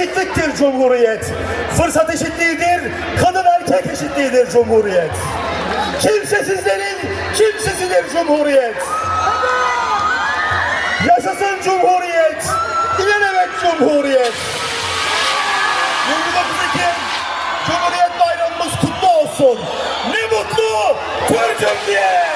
eşitliktir Cumhuriyet. Fırsat eşitliğidir, kadın erkek eşitliğidir Cumhuriyet. Kimsesizlerin kimsesidir Cumhuriyet. Yaşasın Cumhuriyet. İlelebet Cumhuriyet. 29 Ekim Cumhuriyet Bayramımız kutlu olsun. Ne mutlu Türk'üm diye.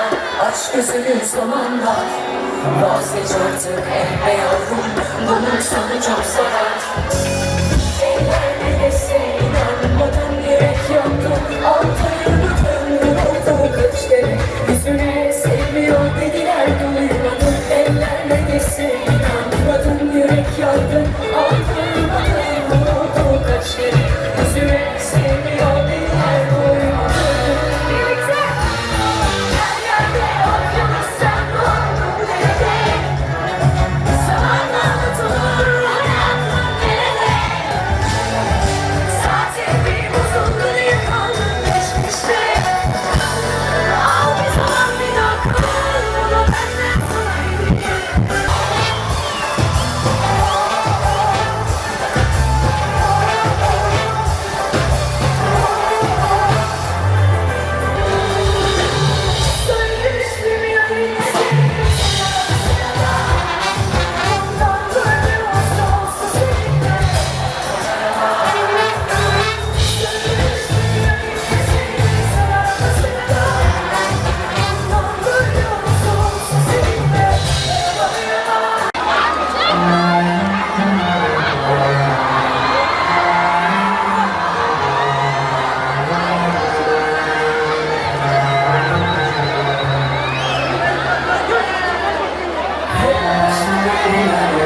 Aşk üzülür sonunda. Vazgeç artık eh ey yavrum. Bunun sonu çok zor. Yeah.